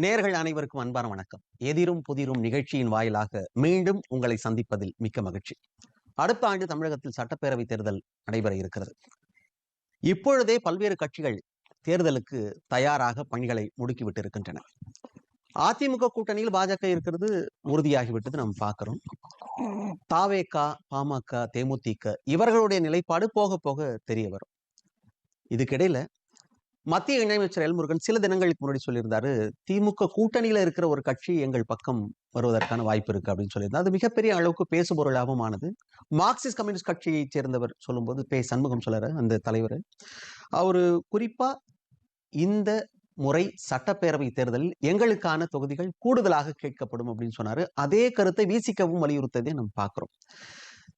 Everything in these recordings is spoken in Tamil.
நேர்கள் அனைவருக்கும் அன்பான வணக்கம். எதிரும் புதிரும் நிகழ்ச்சியின் வாயிலாக மீண்டும் உங்களை சந்திப்பதில் மிக்க மகிழ்ச்சி. அடுத்த ஆண்டு தமிழகத்தில் சட்டப்பேரவை தேர்தல் நடைபெற இருக்கிறது. இப்பொழுதே பல்வேறு கட்சிகள் தேர்தலுக்கு தயாராக பணிகளை முடுக்கிவிட்டு இருக்கின்றன. அதிமுக கூட்டணியில் பாஜக இருக்கிறது உறுதியாகிவிட்டது நாம் பார்க்கிறோம். தாவேகா பாமக தேமுதிக இவர்களுடைய நிலைப்பாடு போக போக தெரிய வரும். இதுக்கிடையில மத்திய இணையமைச்சர் எல்முருகன் சில தினங்களுக்கு முன்னாடி சொல்லியிருந்தாரு திமுக கூட்டணியில இருக்கிற ஒரு கட்சி எங்கள் பக்கம் வருவதற்கான வாய்ப்பு இருக்கு அப்படின்னு சொல்லியிருந்தார். அது மிகப்பெரிய அளவுக்கு பேசுபொருளாகவும் ஆனது மார்க்சிஸ்ட் கம்யூனிஸ்ட் கட்சியைச் சேர்ந்தவர் சொல்லும்போது பே சண்முகம் சொல்றாரு அந்த தலைவர். அவரு குறிப்பா இந்த முறை சட்டப்பேரவை தேர்தலில் எங்களுக்கான தொகுதிகள் கூடுதலாக கேட்கப்படும் அப்படின்னு சொன்னாரு. அதே கருத்தை வீசிக்கவும் வலியுறுத்ததை நம்ம பார்க்கிறோம்.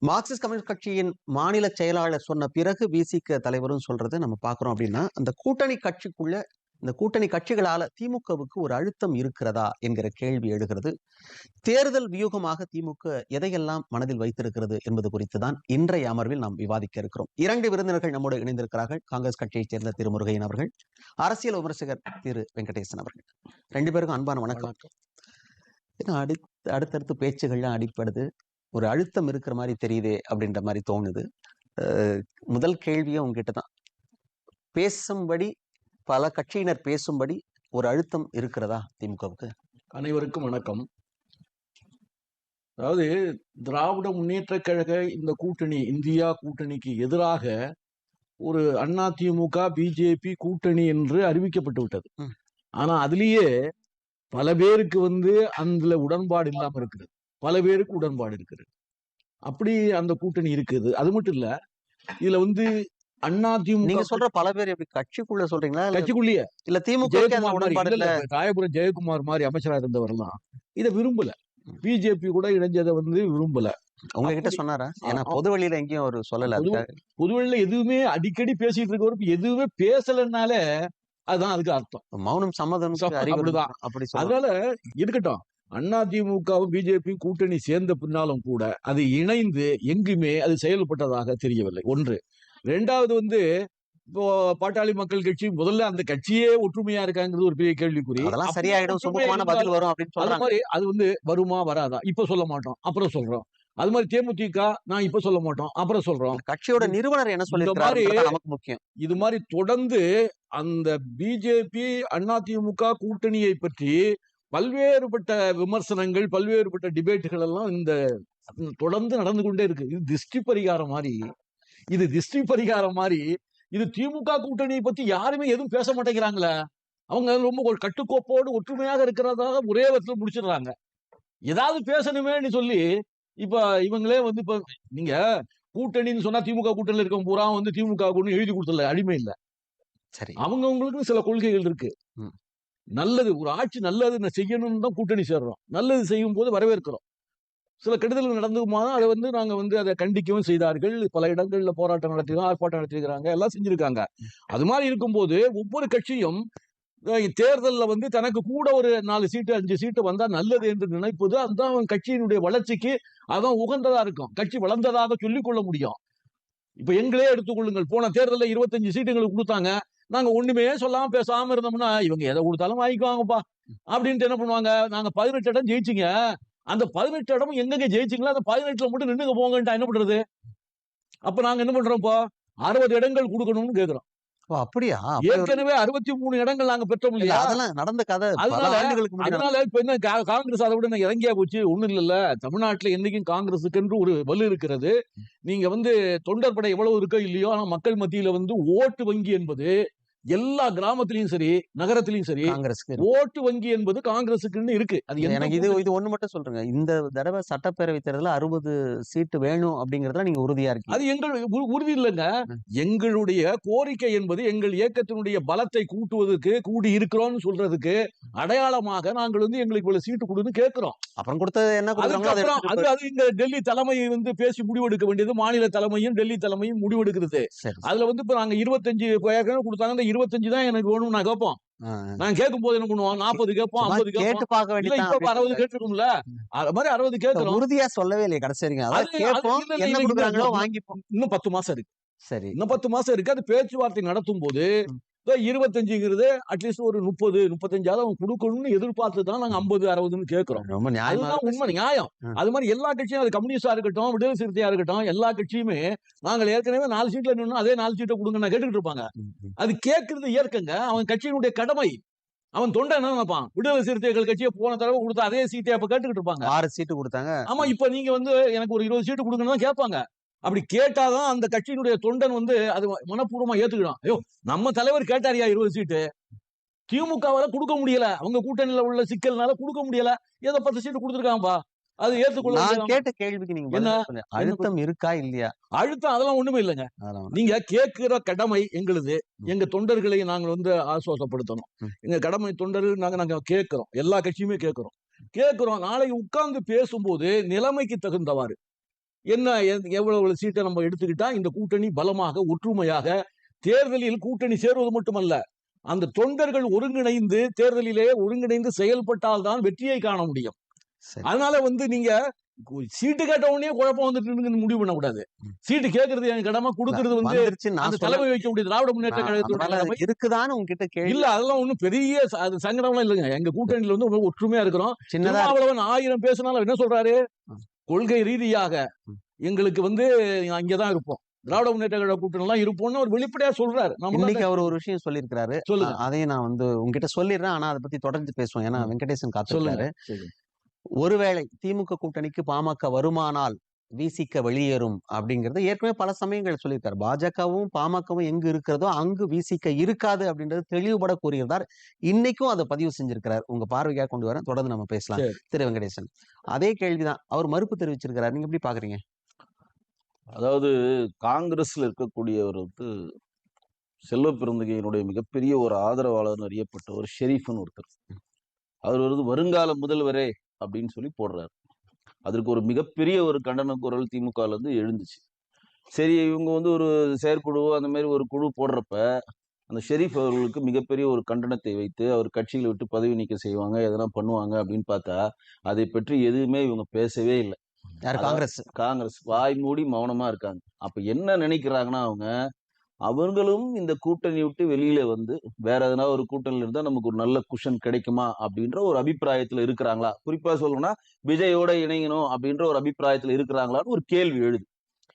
மார்க்சிஸ்ட் கம்யூனிஸ்ட் கட்சியின் மாநில செயலாளர் சொன்ன பிறகு விசிக தலைவரும் சொல்றதை நம்ம பார்க்கிறோம் அப்படின்னா அந்த கூட்டணி கட்சிக்குள்ள இந்த கூட்டணி கட்சிகளால திமுகவுக்கு ஒரு அழுத்தம் இருக்கிறதா என்கிற கேள்வி எழுகிறது. தேர்தல் வியூகமாக திமுக எதையெல்லாம் மனதில் வைத்திருக்கிறது என்பது குறித்து தான் இன்றைய அமர்வில் நாம் விவாதிக்க இருக்கிறோம். இரண்டு விருந்தினர்கள் நம்மோடு இணைந்திருக்கிறார்கள். காங்கிரஸ் கட்சியைச் சேர்ந்த திரு முருகையன் அவர்கள் அரசியல் விமர்சகர் திரு வெங்கடேசன் அவர்கள். ரெண்டு பேருக்கும் அன்பான வணக்கம். ஏன்னா அடி அடுத்தடுத்து பேச்சுகள்லாம் அடிப்படுது. ஒரு அழுத்தம் இருக்கிற மாதிரி தெரியுதே அப்படின்ற மாதிரி தோணுது. முதல் கேள்வியே உங்ககிட்ட தான். பேசும்படி பல கட்சியினர் பேசும்படி ஒரு அழுத்தம் இருக்கிறதா திமுகவுக்கு? அனைவருக்கும் வணக்கம். அதாவது திராவிட முன்னேற்ற கழக இந்த கூட்டணி இந்தியா கூட்டணிக்கு எதிராக ஒரு அண்ணா திமுக பிஜேபி கூட்டணி என்று அறிவிக்கப்பட்டு விட்டது. ஆனா அதுலயே பல பேருக்கு வந்து அதுல உடன்பாடு இல்லாம இருக்குது. பல பேருக்கு உடன்பாடு இருக்குது. அப்படி அந்த கூட்டணி இருக்குது. அது மட்டும் இல்ல இதுல வந்து அண்ணா நீங்க திமுக சொல்ற பல பேர் எப்படி கட்சிக்குள்ள சொல்றீங்களா? கட்சிக்குள்ளேயே. இல்ல திமுக ராயபுரம் ஜெயக்குமார் மாதிரி அமைச்சரா இருந்தவர்லாம் இதை விரும்பல. பிஜேபி கூட இணைஞ்சதை வந்து விரும்பல. உங்ககிட்ட அப்படி- சொன்னாரா? ஏன்னா. பொது வெளியில எங்கேயும் ஒரு சொல்லல பொது- எதுவுமே அடிக்கடி பேசிட்டு இருக்கவர் எதுவுமே பேசலனாலே அதுதான் அதுக்கு அர்த்தம். மௌனம் சம்மதம். அப்படி அதனால இருக்கட்டும். அண்ணா திமுகவும் பிஜேபியும் கூட்டணி சேர்ந்த பின்னாலும் கூட அது இணைந்து எங்குமே அது செயல்பட்டதாக தெரியவில்லை. ஒன்று. ரெண்டாவது வந்து இப்போ பாட்டாளி மக்கள் கட்சி முதல்ல அந்த கட்சியே ஒற்றுமையா இருக்காங்கிறது ஒரு பெரிய கேள்விக்குறி. அதெல்லாம் அப்படி சரியாயிடும். ஒற்றுமையா சுமூகமான இருந்தாலும் பதில் வரும் அப்படின்னு அது மாதிரி அது வந்து வருமா வராதா? இப்ப சொல்ல மாட்டோம். அப்புறம் சொல்றோம். அது மாதிரி தேமுதிக நான் இப்ப சொல்ல மாட்டோம். அப்புறம் சொல்றோம். கட்சியோட நிறுவனர் என்ன சொல்லியிருக்காரு மாதிரி- நமக்கு முக்கியம். இது மாதிரி தொடர்ந்து அந்த பிஜேபி அதிமுக கூட்டணியை பற்றி பல்வேறுபட்ட விமர்சனங்கள் பல்வேறுபட்ட டிபேட்டுகள் எல்லாம் இந்த தொடர்ந்து நடந்து கொண்டே இருக்கு. இது திஷ்டி பரிகாரம் மாதிரி இது திஷ்டி பரிகாரம் மாதிரி இது திமுக கூட்டணியை பத்தி யாருமே எதுவும் பேச மாட்டேங்கிறாங்களே? அவங்க ரொம்ப ஒரு கட்டுக்கோப்போடு ஒற்றுமையாக இருக்கிறதாக ஒரே விதத்துல முடிச்சிடுறாங்க. ஏதாவது பேசணுமேன்னு சொல்லி இப்ப இவங்களே வந்து இப்ப நீங்க கூட்டணின்னு சொன்னா திமுக கூட்டணியில் இருக்கவங்க பூரா வந்து திமுக கூட்டணி எழுதி கொடுத்தல அடிமை இல்ல. சரி. அவங்கவுங்களுக்கு சில கொள்கைகள் இருக்கு. நல்லது ஒரு ஆட்சி நல்லது செய்யணும்னு தான் கூட்டணி சேர்றோம். நல்லது செய்யும் போது வரவேற்கிறோம். சில கெடுதல்கள் நடந்துமா அதை வந்து நாங்க வந்து அதை கண்டிக்கவும் செய்தார்கள். பல இடங்கள்ல போராட்டம் நடத்திருக்கோம் ஆர்ப்பாட்டம் நடத்திருக்கிறாங்க எல்லாம் செஞ்சிருக்காங்க. அது மாதிரி இருக்கும்போது ஒவ்வொரு கட்சியும் தேர்தலில் தேர்தல்ல வந்து தனக்கு கூட ஒரு நாலு சீட்டு அஞ்சு சீட்டு வந்தா நல்லது என்று நினைப்பது அதுதான் அவன் கட்சியினுடைய வளர்ச்சிக்கு அதான் உகந்ததா இருக்கும். கட்சி வளர்ந்ததாக சொல்லிக்கொள்ள முடியும். இப்ப எங்களே எடுத்துக்கொள்ளுங்கள். போன தேர்தலில் இருபத்தஞ்சு சீட்டுங்களுக்கு கொடுத்தாங்க. நாங்க ஒண்ணுமே சொல்லாம பேசாம இருந்தோம்னா இவங்க எதை கொடுத்தாலும் வாங்கிக்குவாங்கப்பா. அப்படின்ட்டு என்ன பண்ணுவாங்க? நாங்க பதினெட்டு இடம் ஜெயிச்சிங்க. அந்த பதினெட்டு இடம் எங்கெங்க ஜெயிச்சிங்களோ அந்த பதினெட்டுல மட்டும் நின்னுங்க போங்கன்ட்டு என்ன பண்றது? அப்ப நாங்க என்ன பண்றோம் இப்போ அறுபது இடங்கள் கொடுக்கணும்னு கேக்குறோம். அப்படியா? ஏற்கனவே அறுபத்தி மூணு இடங்கள் நாங்க பெற்றோம் இல்ல, இல்லையா? அதெல்லாம் நடந்த கதை. அதனால- அதனால இப்ப என்ன காங்கிரஸ் அதை விட இறங்கியா போச்சு? ஒண்ணும் இல்லல்ல. தமிழ்நாட்டுல என்னைக்கும் காங்கிரஸுக்கென்று ஒரு வலு இருக்கிறது. நீங்க வந்து தொண்டர் படை எவ்வளவு இருக்கோ இல்லையோ ஆனா மக்கள் மத்தியில வந்து ஓட்டு வங்கி என்பது எல்லா கிராமத்திலயும் சரி நகரத்திலயும் சரி காங்கிரஸ்க்கு இருக்கு. ஓட்டு வங்கி என்பது காங்கிரஸுக்குன்னு இருக்கு. அது எனக்கு இது இது ஒண்ணு மட்டும் சொல்றேங்க. இந்த தடவை சட்டப்பேரவை தேர்தலில் அறுபது சீட்டு வேணும் அப்படிங்கறதுல நீங்க உறுதியா இருக்கீங்க. அது எங்கள் உறுதி இல்லைங்க. எங்களுடைய கோரிக்கை என்பது எங்கள் இயக்கத்தினுடைய பலத்தை கூட்டுவதற்கு கூடி இருக்கிறோம்னு சொல்றதுக்கு அடையாளமாக நாங்கள் வந்து எங்களுக்கு இவ்வளவு சீட்டு கொடுன்னு கேட்கிறோம். அப்புறம் கொடுத்தது என்ன அதை அது இங்க டெல்லி தலைமை வந்து பேசி முடிவெடுக்க வேண்டியது. மாநில தலைமையும் டெல்லி தலைமையும் முடிவெடுக்கிறது. அதுல வந்து இப்ப நாங்க இருபத்தஞ்சு கொடுத்தாங்க. இருபத்தஞ்சு தான் எனக்கு வேணும் நான் கேட்போம். நான் கேட்கும் போது என்ன பண்ணுவோம் நாற்பது கேட்போம் ஐம்பது கேட்டு பார்க்க வேண்டியதான் அறுபது கேட்டிருக்கும்ல. அது மாதிரி அறுபது கேட்கிறோம். உறுதியா சொல்லவே இல்லையே கடைசி. வாங்கிப்போம். இன்னும் பத்து மாசம் இருக்கு. சரி. இன்னும் பத்து மாசம் இருக்கு. அது பேச்சுவார்த்தை நடத்தும் போது இருபத்தஞ்சுங்கிறது அட்லீஸ்ட் ஒரு முப்பது முப்பத்தஞ்சாவது அவங்க கொடுக்கணும்னு எதிர்பார்த்து தான் நாங்க ஐம்பது அறுபதுன்னு கேட்கிறோம். ரொம்ப நியாயமா அதுதான் உண்மை நியாயம். அது மாதிரி எல்லா கட்சியும் அது கம்யூனிஸ்டா இருக்கட்டும் விடுதலை சிறுத்தையா இருக்கட்டும் எல்லா கட்சியுமே நாங்கள் ஏற்கனவே நாலு சீட்ல நின்னோம் அதே நாலு சீட்டை கொடுங்க நான் கேட்டுக்கிட்டு இருப்பாங்க. அது கேட்கறது இயற்கைங்க. அவன் கட்சியினுடைய கடமை. அவன் தொண்டை என்ன நினைப்பான். விடுதலை சிறுத்தைகள் கட்சியை போன தடவை கொடுத்த அதே சீட்டை அப்ப கேட்டுக்கிட்டு இருப்பாங்க. ஆறு சீட்டு கொடுத்தாங்க. ஆமா இப்ப நீங்க வந்து எனக்கு ஒரு இருபது சீட்டு கொடுங்கன்னு தான் கேட்பாங்க. அப்படி கேட்டாதான் அந்த கட்சியினுடைய தொண்டன் வந்து அது மனப்பூர்வமா ஏத்துக்கிடும் ஐயோ நம்ம தலைவர் கேட்டாரியா இருபது சீட்டு? திமுகவால கொடுக்க முடியல. அவங்க கூட்டணியில உள்ள சிக்கல்னால கொடுக்க முடியல. ஏதோ பத்து சீட்டு கொடுத்துருக்காங்கப்பா. அது ஏத்துக்கொள்ள நான்? கேட்ட கேள்விக்கு நீங்க என்ன? அழுத்தம் இருக்கா இல்லையா? அழுத்தம் அதெல்லாம் ஒண்ணுமே இல்லைங்க. நீங்க கேட்கிற கடமை எங்களுது. எங்க தொண்டர்களை நாங்கள் வந்து ஆசுவாசப்படுத்தணும். எங்க கடமை தொண்டர்கள் நாங்க நாங்க கேட்கிறோம். எல்லா கட்சியுமே கேட்கிறோம். கேட்கிறோம். நாளைக்கு உட்கார்ந்து பேசும்போது நிலைமைக்கு தகுந்தவாறு. என்ன எவ்வளவு எவ்வளவு சீட்டை நம்ம எடுத்துக்கிட்டா இந்த கூட்டணி பலமாக ஒற்றுமையாக தேர்தலில் கூட்டணி சேருவது மட்டுமல்ல அந்த தொண்டர்கள் ஒருங்கிணைந்து தேர்தலிலே ஒருங்கிணைந்து செயல்பட்டால்தான் வெற்றியை காண முடியும். அதனால வந்து நீங்க சீட்டு கேட்ட உடனே குழப்பம் வந்துட்டு முடிவு பண்ணக்கூடாது. சீட்டு கேட்கறது என் கடமை கொடுக்கறது வந்து அந்த தலைமை வைக்க முடியாது திராவிட முன்னேற்ற கழகத்தோட இருக்குதான்னு உங்ககிட்ட இல்ல அதெல்லாம் ஒண்ணும் பெரிய அது சங்கடம்லாம் இல்லைங்க எங்க கூட்டணியில வந்து ஒற்றுமையா இருக்கிறோம் சின்னதா. திருமாவளவன் ஆயிரம் பேசினாலும் என்ன சொல்றாரு. கொள்கை ரீதியாக. எங்களுக்கு வந்து அங்கதான் இருப்போம். திராவிட முன்னேற்ற கழக கூட்டணி எல்லாம் இருப்போம்னு அவர் வெளிப்படையா சொல்றாரு. நம்ம இன்னைக்கு அவர் ஒரு விஷயம் சொல்லியிருக்கிறாரு. சொல்லுங்க. அ- அதையும் நான் வந்து உங்ககிட்ட சொல்லிடுறேன். ஆனா அதை பத்தி தொடர்ந்து பேசுவோம். ஏன்னா. வெங்கடேசன் சொல்லுங்க. காத்திருக்காரு சரி. ஒருவேளை திமுக கூட்டணிக்கு பாமக வருமானால் விசிக வெளியேறும் அப்படிங்கறது ஏற்கனவே பல சமயங்கள் சொல்லியிருக்காரு. பாஜகவும் பாமகவும் எங்கு இருக்கிறதோ அங்கு விசிக இருக்காது அப்படின்றது தெளிவுபட கூறியிருந்தார். இன்னைக்கும் அதை பதிவு செஞ்சிருக்கிறார். உங்க பார்வைக்காக கொண்டு வரேன். தொடர்ந்து நம்ம பேசலாம். திரு வெங்கடேசன். அதே கேள்விதான். அவர் மறுப்பு தெரிவிச்சிருக்கிறார். நீங்க எப்படி பாக்குறீங்க அதாவது காங்கிரஸ்ல இருக்கக்கூடியவர் வந்து செல்வ பெருந்தகையினுடைய மிகப்பெரிய ஒரு ஆதரவாளர் அறியப்பட்ட ஒரு ஷெரீஃப்னு ஒருத்தர். அவர் வந்து வருங்கால முதல்வரே அப்படின்னு சொல்லி போடுறாரு. அதற்கு ஒரு மிகப்பெரிய ஒரு கண்டன குரல் திமுகல இருந்து எழுந்துச்சு. சரி இவங்க வந்து ஒரு செயற்குழு அந்த மாதிரி ஒரு குழு போடுறப்ப அந்த ஷெரீஃப் அவர்களுக்கு மிகப்பெரிய ஒரு கண்டனத்தை வைத்து அவர் கட்சிகளை விட்டு பதவி நீக்கம் செய்வாங்க எதனா பண்ணுவாங்க அப்படின்னு பார்த்தா அதை பற்றி எதுவுமே இவங்க பேசவே இல்லை. காங்கிரஸ்? காங்கிரஸ் வாய் மூடி மௌனமா இருக்காங்க. அப்ப என்ன நினைக்கிறாங்கன்னா அவங்க அவங்களும் இந்த கூட்டணி விட்டு வெளியில வந்து வேற எதனா ஒரு கூட்டணியில இருந்தா நமக்கு ஒரு நல்ல குஷன் கிடைக்குமா? அப்படின்ற ஒரு அபிப்பிராயத்துல இருக்கிறாங்களா? குறிப்பா சொல்லணும்னா விஜயோட இணையணும் அப்படின்ற ஒரு அபிப்பிராயத்துல இருக்கிறாங்களான்னு ஒரு கேள்வி எழுது.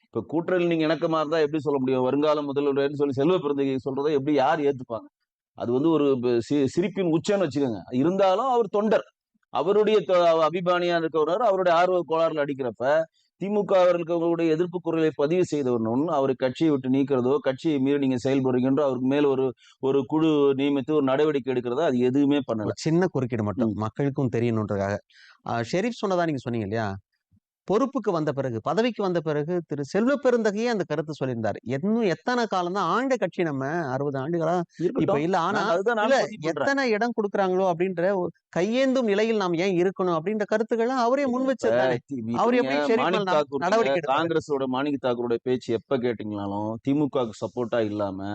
இப்ப கூட்டணி நீங்க இணக்கமா இருந்தா எப்படி சொல்ல முடியும்? வருங்கால முதல்வர்னு சொல்லி செல்வ பிறந்தகை சொல்றதை எப்படி யார் ஏத்துப்பாங்க? அது வந்து ஒரு சி- சிரிப்பின் உச்சம்னு வச்சுக்கோங்க. இருந்தாலும் அவர் தொண்டர். அவருடைய அபிபானியா அபிமானியா அவருடைய ஆர்வ கோளாறுல அடிக்கிறப்ப திமுக அவர்களுக்கு அவங்களுடைய எதிர்ப்பு குரலை பதிவு செய்தவர்னு அவரை கட்சியை விட்டு நீக்கிறதோ கட்சியை மீறி நீங்க செயல்படுறீங்கன்றோ அவருக்கு மேல ஒரு ஒரு குழு நியமித்து ஒரு நடவடிக்கை எடுக்கிறதோ அது எதுவுமே பண்ணல. சின்ன குறுக்கீடு மட்டும் மக்களுக்கும் தெரியணுன்றதுக்காக. ஷெரீப் சொன்னதா நீங்க சொன்னீங்க இல்லையா? பொறுப்புக்கு வந்த பிறகு பதவிக்கு வந்த பிறகு திரு செல்வ பெருந்தகையே அந்த கருத்து சொல்லியிருந்தார் இன்னும் எத்தனை காலம் தான் ஆண்ட கட்சி நம்ம அறுபது ஆண்டுகளா இப்ப. இல்ல ஆனா. எத்தனை இடம் கொடுக்குறாங்களோ அப்படின்ற கையேந்தும் நிலையில் நாம் ஏன் இருக்கணும் அப்படின்ற கருத்துக்களை அவரே முன் வச்சிருந்தாரு அவர் எப்படி நடவடிக்கை? காங்கிரஸோட மாணிக் தாக்கூருடைய பேச்சு எப்ப கேட்டீங்களாலும் திமுகவுக்கு சப்போர்ட்டா இல்லாம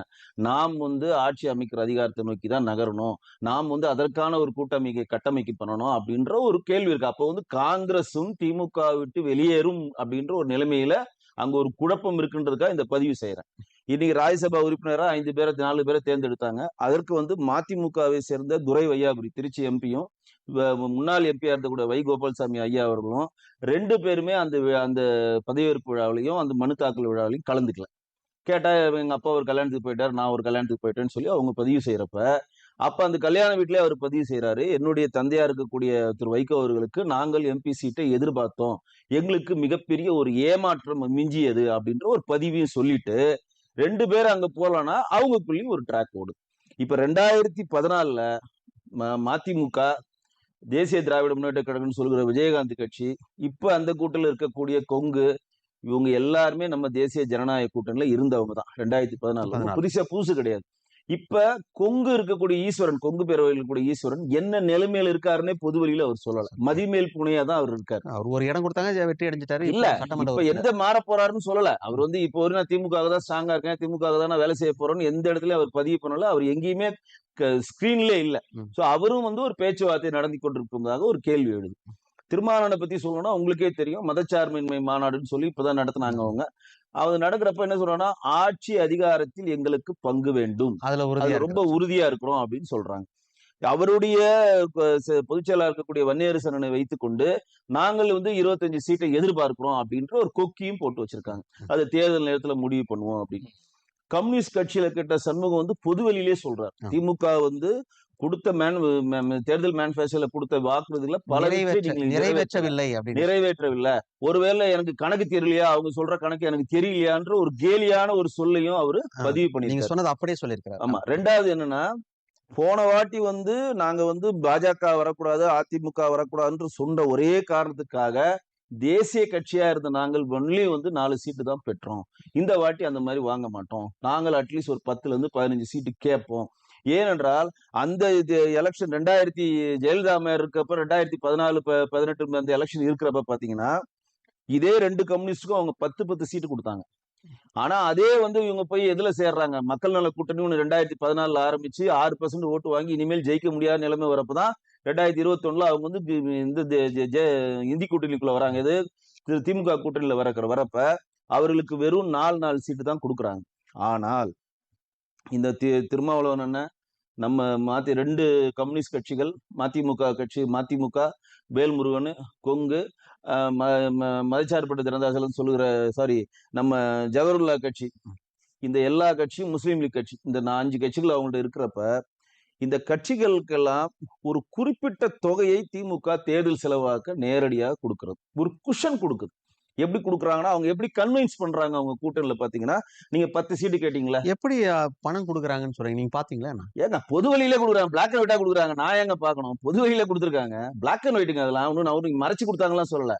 நாம் வந்து ஆட்சி அமைக்கிற அதிகாரத்தை நோக்கி தான் நகரணும் நாம் வந்து அதற்கான ஒரு கூட்டமைக்கை கட்டமைக்கு பண்ணணும் அப்படின்ற ஒரு கேள்வி இருக்கு அப்போ வந்து காங்கிரஸும் திமுக விட்டு வெளியேறும் அப்படின்ற ஒரு நிலைமையில அங்க ஒரு குழப்பம் இருக்குன்றதுக்காக இந்த பதிவு செய்யறேன் இன்னைக்கு ராஜ்யசபா உறுப்பினரா ஐந்து பேரை நாலு பேரை தேர்ந்தெடுத்தாங்க. அதற்கு வந்து மதிமுகவை சேர்ந்த துரை வையாபுரி திருச்சி எம்பியும் முன்னாள் எம்பியா கூட வை கோபால்சாமி ஐயா அவர்களும் ரெண்டு பேருமே அந்த அந்த பதவியேற்பு விழாவிலையும் அந்த மனு தாக்கல் விழாவிலையும் கலந்துக்கல. கேட்டா எங்க அப்பா ஒரு கல்யாணத்துக்கு போயிட்டார் நான் ஒரு கல்யாணத்துக்கு போயிட்டேன்னு சொல்லி அவங்க பதிவு செய்யறப்ப அப்ப அந்த கல்யாண வீட்டிலே அவர் பதிவு செய்யறாரு என்னுடைய தந்தையா இருக்கக்கூடிய திரு வைகோ அவர்களுக்கு நாங்கள் எம்பி சீட்டை எதிர்பார்த்தோம். எங்களுக்கு மிகப்பெரிய ஒரு ஏமாற்றம் மிஞ்சியது அப்படின்ற ஒரு பதிவையும் சொல்லிட்டு ரெண்டு பேர் அங்க போலனா அவங்களுக்குள்ளேயும் ஒரு ட்ராக் ஓடுது இப்ப ரெண்டாயிரத்தி பதினாலுல ம- மதிமுக தேசிய திராவிட முன்னேற்ற கழகம்னு சொல்கிற விஜயகாந்த் கட்சி இப்ப அந்த கூட்டத்தில் இருக்கக்கூடிய கொங்கு இவங்க எல்லாருமே நம்ம தேசிய ஜனநாயக கூட்டணியில இருந்தவங்க தான். ரெண்டாயிரத்தி பதினாலுல. பதினாலு. புதுசா புதுசு கிடையாது. இப்ப கொங்கு இருக்கக்கூடிய ஈஸ்வரன் கொங்கு பேரவையில் இருக்கக்கூடிய ஈஸ்வரன் என்ன நிலைமையில இருக்காருன்னே பொது வழியில அவர் சொல்லல. மதிமேல் புனையா தான் அவர் இருக்காரு. அவர் ஒரு இடம் கொடுத்தாங்க வெற்றி அடைஞ்சிட்டாரு. இல்ல இப்ப. எந்த மாற போறாருன்னு சொல்லல. அவர் வந்து இப்போ வரையும் நான் திமுக தான் ஸ்ட்ராங்கா இருக்கேன் திமுக தான் நான் வேலை செய்ய போறேன்னு எந்த இடத்துலயும் அவர் பதிவு பண்ணல. அவர் எங்கேயுமே ஸ்கிரீன்ல இல்ல. சோ அவரும் வந்து ஒரு பேச்சுவார்த்தை நடத்தி கொண்டிருப்பதாக ஒரு கேள்வி எழுது. திருமாவளவனை பத்தி சொல்லணும்னா உங்களுக்கே தெரியும். மதச்சார்பின்மை மாநாடுன்னு சொல்லி இப்பதான் நடத்துனாங்க அவங்க. அது நடக்கிறப்ப என்ன சொல்றாங்கன்னா ஆட்சி அதிகாரத்தில் எங்களுக்கு பங்கு வேண்டும். அதுல ரொம்ப உறுதியா இருக்கிறோம் அப்படின்னு சொல்றாங்க. அவருடைய ப- ச- பொதுச் செயலாளர் இருக்கக்கூடிய வன்னியரசனை வைத்துக்கொண்டு நாங்கள் வந்து இருபத்தஞ்சு சீட்டை எதிர்பார்க்கிறோம் அப்படின்ற ஒரு கொக்கியும் போட்டு வச்சிருக்காங்க. அது தேர்தல் நேரத்துல முடிவு பண்ணுவோம் அப்படின்னு. கம்யூனிஸ்ட் கட்சியில கேட்ட சண்முகம் வந்து பொதுவெளியிலே சொல்றார். திமுக வந்து கொடுத்த மேன் தேர்தல் மேனிஃபெஸ்டோல கொடுத்த வாக்குறுதிகளை பல நிறைவேற்றவில்லை நிறைவேற்றவில்லை. ஒருவேளை எனக்கு கணக்கு தெரியலையா? அவங்க சொல்ற கணக்கு எனக்கு தெரியலையான்ற ஒரு கேலியான ஒரு சொல்லையும் அவரு. பதிவு நீங்க பண்ணிருக்காரு சொன்னது அப்படியே சொல்லியிருக்கிறார். ஆமா. ரெண்டாவது என்னன்னா போன வாட்டி வந்து நாங்க வந்து பாஜக வரக்கூடாது அதிமுக வரக்கூடாதுன்னு சொன்ன ஒரே காரணத்துக்காக தேசிய கட்சியா இருந்த நாங்கள் ஒன்லி வந்து நாலு சீட்டு தான் பெற்றோம். இந்த வாட்டி அந்த மாதிரி வாங்க மாட்டோம். நாங்கள் அட்லீஸ்ட் ஒரு பத்துல இருந்து பதினஞ்சு சீட்டு கேட்போம். ஏனென்றால் அந்த இது எலெக்ஷன் ரெண்டாயிரத்தி ஜெயலலிதா மேயர் இருக்கப்ப ரெண்டாயிரத்தி பதினாலு பதினெட்டு அந்த எலெக்ஷன் இருக்கிறப்ப பாத்தீங்கன்னா இதே ரெண்டு கம்யூனிஸ்டுக்கும் அவங்க பத்து பத்து சீட்டு கொடுத்தாங்க. ஆனா அதே வந்து இவங்க போய் எதுல சேர்றாங்க? மக்கள் நல கூட்டணி ஒன்று ரெண்டாயிரத்தி பதினாலுல ஆரம்பிச்சு ஆறு பர்சன்ட் ஓட்டு வாங்கி இனிமேல் ஜெயிக்க முடியாத நிலைமை வரப்பதான் ரெண்டாயிரத்தி இருபத்தி ஒண்ணுல அவங்க வந்து இந்த ஜெ- இந்தி கூட்டணிக்குள்ள வராங்க. இது திமுக கூட்டணியில வரக்கிற வரப்ப அவர்களுக்கு வெறும் நாலு நாலு சீட்டு தான் கொடுக்குறாங்க. ஆனால் இந்த தி- திருமாவளவன் அண்ணன் நம்ம மாத்தி ரெண்டு கம்யூனிஸ்ட் கட்சிகள் மதிமுக கட்சி மதிமுக வேல்முருகன் கொங்கு மதச்சார்பட்ட ம- சொல்லுகிற சாரி நம்ம ஜவஹர்லா கட்சி. இந்த எல்லா கட்சியும் முஸ்லீம் லீக் கட்சி. இந்த நான் அஞ்சு கட்சிகள் அவங்கள்ட்ட இருக்கிறப்ப இந்த கட்சிகளுக்கெல்லாம் ஒரு குறிப்பிட்ட தொகையை திமுக தேர்தல் செலவாக்க நேரடியாக கொடுக்கறது. ஒரு குஷன் கொடுக்குது. எப்படி கொடுக்குறாங்கன்னா அவங்க எப்படி கன்வின்ஸ் பண்றாங்க அவங்க கூட்டணியில பாத்தீங்கன்னா நீங்க பத்து சீட்டு கேட்டீங்களா? எப்படி பணம் கொடுக்குறாங்கன்னு சொல்றீங்க? நீங்க பாத்தீங்களா? ஏங்க பொது வழியில கொடுக்குறாங்க பிளாக் அண்ட் ஒயிட்டா கொடுக்குறாங்க. நான் ஏங்க பார்க்கணும்? பொது வழியில கொடுத்துருக்காங்க. பிளாக் அண்ட் ஒயிட்டுங்க அதெல்லாம் ஒன்றும் ஒன்றும் மறைச்சு கொடுத்தாங்கலாம் சொல்லல.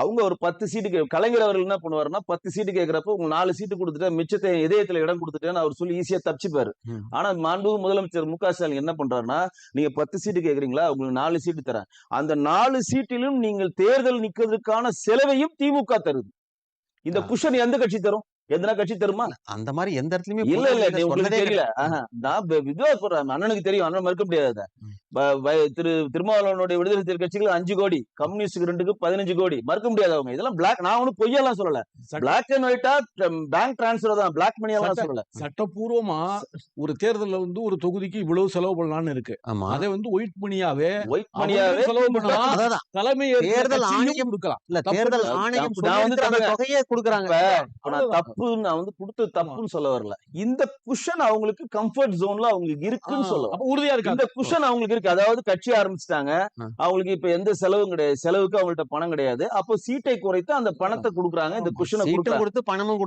அவங்க ஒரு பத்து சீட்டு கலைஞர் அவர்கள் என்ன பண்ணுவாருன்னா பத்து சீட்டு கேட்கறப்ப உங்க நாலு சீட்டு கொடுத்துட்டு மிச்சத்தை இதயத்துல இடம் கொடுத்துட்டேன்னு அவர் சொல்லி ஈஸியா தப்பிச்சுப்பாரு. ஆனா மாண்பு முதலமைச்சர் மு க ஸ்டாலின் என்ன பண்றாருன்னா நீங்க பத்து சீட்டு கேக்குறீங்களா உங்களுக்கு நாலு சீட்டு தரேன். அந்த நாலு சீட்டிலும் நீங்கள் தேர்தல் நிக்கிறதுக்கான செலவையும் திமுக தருது இந்த. குஷன் எந்த கட்சி தரும் எந்த கட்சி தருமா அந்த மாதிரி எந்த இடத்துலயுமே இல்ல இல்ல உங்களுக்கு தெரியல. நான் இதுவா சொல்றேன். அண்ணனுக்கு தெரியும். அண்ணன் மறுக்க முடியாது. திரு திருமாவளவனுடைய விடுதலை சிறுத்தைகள் கட்சிகள் அஞ்சு கோடி கம்யூனிஸ்ட் ரெண்டுக்கு பதினஞ்சு கோடி. மறுக்க முடியாது அவங்க. இதெல்லாம் பிளாக் நான் ஒன்னும் பொய்யெல்லாம் சொல்லல. பிளாக் அண்ட் ஒயிட்டா பேங்க் டிரான்ஸ்பர் தான். பிளாக் மணி எல்லாம் சொல்லல. சட்டப்பூர்வமா ஒரு தேர்தல்ல வந்து ஒரு தொகுதிக்கு இவ்வளவு செலவு பண்ணலாம்னு இருக்கு. ஆமா. அதை வந்து ஒயிட் மணியாவே ஒயிட் மணியாவே செலவு பண்ணலாம். தலைமை தேர்தல் ஆணையம் கொடுக்கலாம். இல்ல தப்பு தேர்தல். ஆணையம் நான் வந்து தொகையை கொடுக்குறாங்க. அவ்வளவுதான். தப்பு நான் வந்து கொடுத்து தப்புன்னு சொல்ல வரல. இந்த குஷன் அவங்களுக்கு கம்ஃபர்ட் ஜோன்ல அவங்களுக்கு இருக்குன்னு சொல்ல உறுதியா இருக்காங்க. இந்த குஷன் அவங்களுக்கு இருக்கு. அதாவது கட்சி ஆரம்பிச்சிட்டாங்க. அவங்களுக்கு இப்ப எந்த செலவும் கிடையாது. செலவுக்கு அவங்கள்ட்ட பணம் கிடையாது. அப்போ சீட்டை குறைத்து அந்த பணத்தை கொடுக்குறாங்க. இந்த குஷனை கொடுத்து பணமும்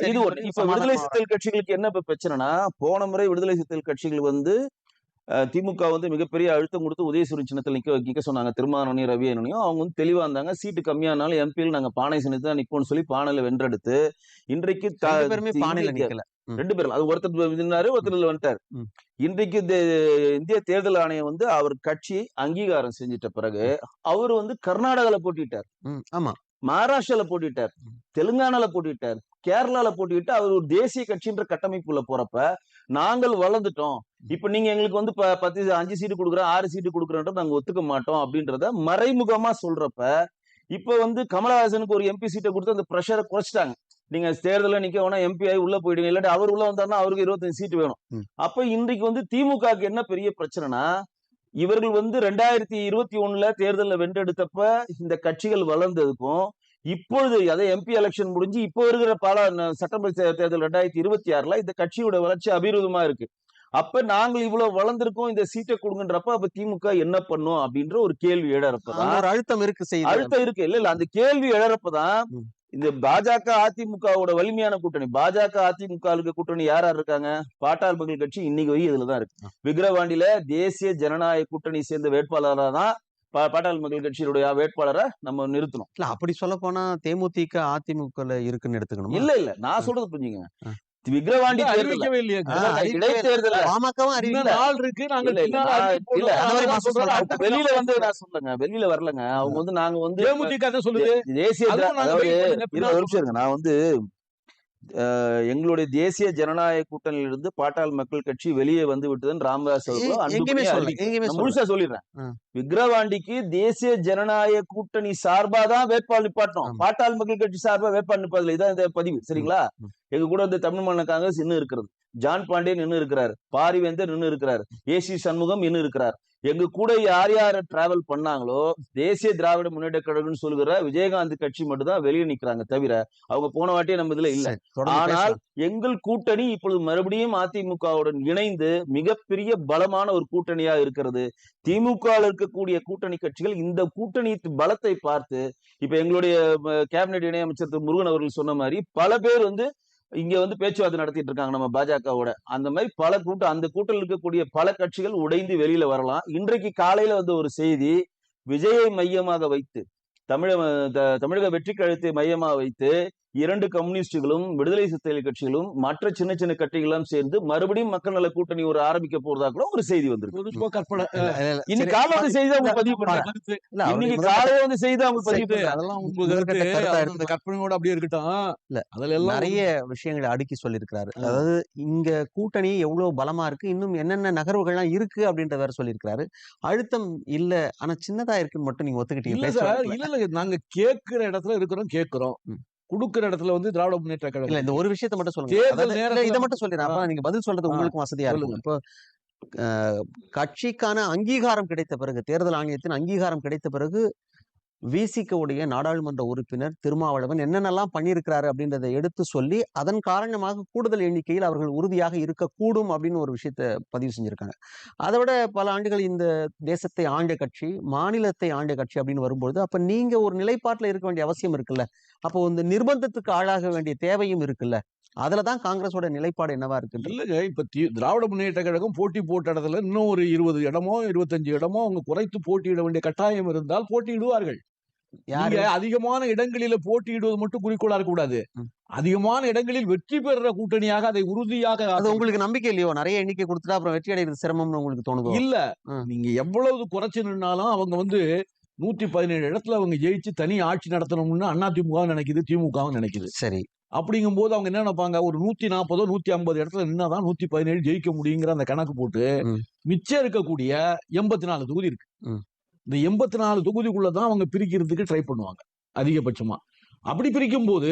சரி இது ஒரு இப்ப விடுதலை சிறுத்தைகள் கட்சிகளுக்கு என்ன பிரச்சனைனா போன முறை விடுதலை சிறுத்தைகள் கட்சிகள் வந்து திமுக வந்து மிகப்பெரிய அழுத்தம் கொடுத்து உதயசூரி சின்னத்தில் நிக்க நிக்க சொன்னாங்க. திருமாவளவனையும் ரவியனையும் அவங்க வந்து தெளிவா இருந்தாங்க. சீட்டு கம்மியானாலும் எம்பியில் நாங்க பானை சின்னத்தை தான் நிப்போம்னு சொல்லி பானையில வென்றெடுத்து இன்றைக்கு த- ரெண்டு பேருமே பானையில ரெண்டு பேரும் அது ஒருத்தர் இருந்தாரு ஒருத்தர் வந்துட்டாரு. இன்றைக்கு இந்த இந்திய தேர்தல் ஆணையம் வந்து அவர் கட்சி அங்கீகாரம் செஞ்சிட்ட பிறகு அவர் வந்து கர்நாடகால போட்டிட்டார். ஆமா. மகாராஷ்டிரால போட்டிட்டார். தெலுங்கானால போட்டிட்டார். கேரளால போட்டிட்டு அவர் ஒரு தேசிய கட்சின்ற கட்டமைப்புல போறப்ப நாங்கள் வளர்ந்துட்டோம். இப்ப நீங்க எங்களுக்கு வந்து பத்து அஞ்சு சீட்டு கொடுக்குறோம் ஆறு சீட்டு கொடுக்குறோன்றத நாங்க ஒத்துக்க மாட்டோம் அப்படின்றத மறைமுகமா சொல்றப்ப இப்ப வந்து கமலஹாசனுக்கு ஒரு எம்பி சீட்டை கொடுத்து அந்த ப்ரெஷரை குறைச்சிட்டாங்க. நீங்க தேர்தலில் நிக்க வேணா எம்பி ஆகி உள்ள போயிடுங்க இல்லாட்டி அவர் உள்ள வந்தாருன்னா அவருக்கு இருபத்தஞ்சு சீட்டு வேணும். அப்ப இன்றைக்கு வந்து திமுகக்கு என்ன பெரிய பிரச்சனைனா இவர்கள் வந்து ரெண்டாயிரத்தி இருபத்தி ஒண்ணுல தேர்தலில் வென்றெடுத்தப்ப இந்த கட்சிகள் வளர்ந்ததுக்கும் இப்பொழுது அதே எம்பி எலெக்ஷன் முடிஞ்சு இப்போ இருக்கிற பாலா சட்டமன்ற தேர்தல் ரெண்டாயிரத்தி இருபத்தி ஆறுல இந்த கட்சியோட வளர்ச்சி அபிவிருதமா இருக்கு. அப்ப நாங்கள் இவ்வளவு வளர்ந்திருக்கோம் இந்த சீட்டை கொடுங்கன்றப்ப அப்ப திமுக என்ன பண்ணும் அப்படின்ற ஒரு கேள்வி எழறப்பதான் அழுத்தம் இருக்கு அழுத்தம் இருக்கு. இல்ல இல்ல அந்த கேள்வி எழறப்பதான். இந்த பாஜக அதிமுகவோட வலிமையான கூட்டணி பாஜக அதிமுக கூட்டணி யார் யார் இருக்காங்க? பாட்டாள் மக்கள் கட்சி இன்னைக்கு வரைக்கும் இதுலதான் இருக்கு. விக்கிரவாண்டியில தேசிய ஜனநாயக கூட்டணி சேர்ந்த வேட்பாளராக தான் பாட்டாள் மக்கள் கட்சியினுடைய வேட்பாளரை நம்ம நிறுத்தணும். இல்ல அப்படி சொல்ல போனா தேமுதிக அதிமுக இருக்குன்னு எடுத்துக்கணும்? இல்ல இல்ல. நான் சொல்றது புரிஞ்சுங்க. அறிவிக்கவே இல்லையா இடைத்தேர்தல் பாமகவும் இருக்கு நாங்க இல்ல, வெளியில வந்து நான் சொல்லுங்க வெளியில வரலங்க. அவங்க வந்து நாங்க வந்து தேமுதிக சொல்லுது. தேசிய அதாவது. இருங்க, ஒரு நிமிஷம் இருங்க. நான் வந்து எங்களுடைய தேசிய ஜனநாயக கூட்டணியிலிருந்து பாட்டாள் மக்கள் கட்சி வெளியே வந்து விட்டதுன்னு ராமதாஸ் முழுசா சொல்லிடுறேன். ஆ. விக்கிரவாண்டிக்கு தேசிய ஜனநாயக கூட்டணி சார்பா தான் வேட்பாளர் நிப்பாட்டணும். பாட்டாள் மக்கள் கட்சி சார்பா வேட்பாளர் நிப்பாட்டல. இதான் இந்த பதிவு. சரிங்களா. எங்க கூட வந்து தமிழ் மாநில காங்கிரஸ் இன்னும் இருக்கிறது. ஜான் பாண்டியன் இன்னும் இருக்கிறார். பாரிவேந்தர் இன்னும் இருக்கிறார். ஏசி சண்முகம் இன்னும் இருக்கிறார். எங்க கூட யார் யார் டிராவல் பண்ணாங்களோ தேசிய திராவிட முன்னேற்ற கழகம்னு சொல்லுகிற விஜயகாந்த் கட்சி மட்டும் தான் வெளியே நிக்கிறாங்க தவிர அவங்க போன வாட்டியே நம்ம இதுல இல்ல ஆனால். எங்கள் கூட்டணி இப்பொழுது மறுபடியும் அதிமுகவுடன் இணைந்து மிகப்பெரிய பலமான ஒரு கூட்டணியா இருக்கிறது திமுக இருக்கக்கூடிய கூட்டணி கட்சிகள் இந்த கூட்டணி பலத்தை பார்த்து இப்ப எங்களுடைய கேபினெட் இணையமைச்சர் திரு முருகன் அவர்கள் சொன்ன மாதிரி பல பேர் வந்து இங்க வந்து பேச்சுவார்த்தை நடத்திட்டு இருக்காங்க நம்ம பாஜகவோட. அந்த மாதிரி பல கூட்டம் அந்த கூட்டத்தில் இருக்கக்கூடிய பல கட்சிகள் உடைந்து வெளியில வரலாம். இன்றைக்கு காலையில வந்து ஒரு செய்தி விஜயை மையமாக வைத்து தமிழக தமிழக வெற்றி கழுத்தை மையமாக வைத்து இரண்டு கம்யூனிஸ்டுகளும் விடுதலை சிறுத்தைகள் கட்சிகளும் மற்ற சின்ன சின்ன கட்சிகளும் சேர்ந்து மறுபடியும் மக்கள் நல கூட்டணி ஒரு ஆரம்பிக்க போறதா கூட ஒரு செய்தி வந்திருக்கு. கற்பனை இன்னைக்கு வந்து செய்தி அவங்க பதிவு இன்னைக்கு காலையில வந்து செய்தி அவங்க பதிவு அதெல்லாம் உங்க முதற்கட்ட கருத்து கருத்தா அவர் எடுத்து- அந்த கற்பனையோட அப்படியே இருக்கட்டும். இல்ல, அதுல எல்லாம் நிறைய விஷயங்களை அடுக்கி சொல்லியிருக்கிறாரு. அதாவது இங்க கூட்டணி எவ்வளவு பலமா இருக்கு இன்னும் என்னென்ன நகர்வுகள்லாம் இருக்கு அப்படின்றத வேற சொல்லியிருக்கிறாரு. அழுத்தம் இல்ல ஆனா சின்னதா இருக்குன்னு மட்டும் நீங்க ஒத்துக்கிட்டீங்க இல்ல. இல்ல இல்ல நாங்க கேக்குற இடத்துல இருக்கிறோம் கேக்குறோம். குடுக்குற இடத்துல வந்து திராவிட முன்னேற்ற கழகம். இந்த ஒரு விஷயத்த மட்டும் சொல்லுங்க. இதை மட்டும் சொல்லிடுறேன் அப்ப நீங்க பதில் சொல்றது உங்களுக்கு வசதியா இருக்கும். இப்போ கட்சிக்கான அங்கீகாரம் கிடைத்த பிறகு தேர்தல் ஆணையத்தின் அங்கீகாரம் கிடைத்த பிறகு விசிகவுடைய நாடாளுமன்ற உறுப்பினர் திருமாவளவன் என்னென்னலாம் பண்ணியிருக்கிறாரு அப்படின்றத எடுத்து சொல்லி அதன் காரணமாக கூடுதல் எண்ணிக்கையில் அவர்கள் உறுதியாக இருக்கக்கூடும் அப்படின்னு ஒரு விஷயத்த பதிவு செஞ்சிருக்காங்க. அதை விட பல ஆண்டுகள் இந்த தேசத்தை ஆண்ட கட்சி மாநிலத்தை ஆண்ட கட்சி அப்படின்னு வரும்பொழுது அப்ப நீங்க ஒரு நிலைப்பாட்டில் இருக்க வேண்டிய அவசியம் இருக்குல்ல? அப்போ இந்த நிர்பந்தத்துக்கு ஆளாக வேண்டிய தேவையும் இருக்குல்ல. அதுலதான் காங்கிரஸோட நிலைப்பாடு என்னவா இருக்கு இல்லங்க இப்ப திராவிட முன்னேற்ற கழகம் போட்டி போட்ட இடத்துல இன்னும் ஒரு இருபது இடமோ இருபத்தஞ்சு இடமோ அவங்க குறைத்து போட்டியிட வேண்டிய கட்டாயம் இருந்தால் போட்டியிடுவார்கள். யாரு? அதிகமான இடங்களில போட்டியிடுவது மட்டும் குறிக்கோளா இருக்கக்கூடாது. அதிகமான இடங்களில் வெற்றி பெறுற கூட்டணியாக அதை உறுதியாக அது உங்களுக்கு நம்பிக்கை இல்லையோ? நிறைய எண்ணிக்கை கொடுத்துட்டா அப்புறம் வெற்றி அடைகிறது சிரமம்னு உங்களுக்கு தோணுதோ? இல்ல. நீங்க எவ்வளவு குறைச்சு நின்னாலும் அவங்க வந்து நூத்தி பதினேழு இடத்துல அவங்க ஜெயிச்சு தனி ஆட்சி நடத்தணும்னு அதிமுகவும் நினைக்குது திமுகவும் நினைக்குது சரி அப்படிங்கும்போது அவங்க என்ன நினைப்பாங்க ஒரு நூத்தி நாற்பதோ நூத்தி ஐம்பது இடத்துல நின்னாதான் நூத்தி பதினேழு ஜெயிக்க முடியுங்கிற அந்த கணக்கு போட்டு. மிச்சம் இருக்கக்கூடிய எண்பத்தி நாலு தொகுதி இருக்கு. இந்த எண்பத்தி நாலு தொகுதிக்குள்ள தான் அவங்க பிரிக்கிறதுக்கு ட்ரை பண்ணுவாங்க அதிகபட்சமா அப்படி பிரிக்கும் போது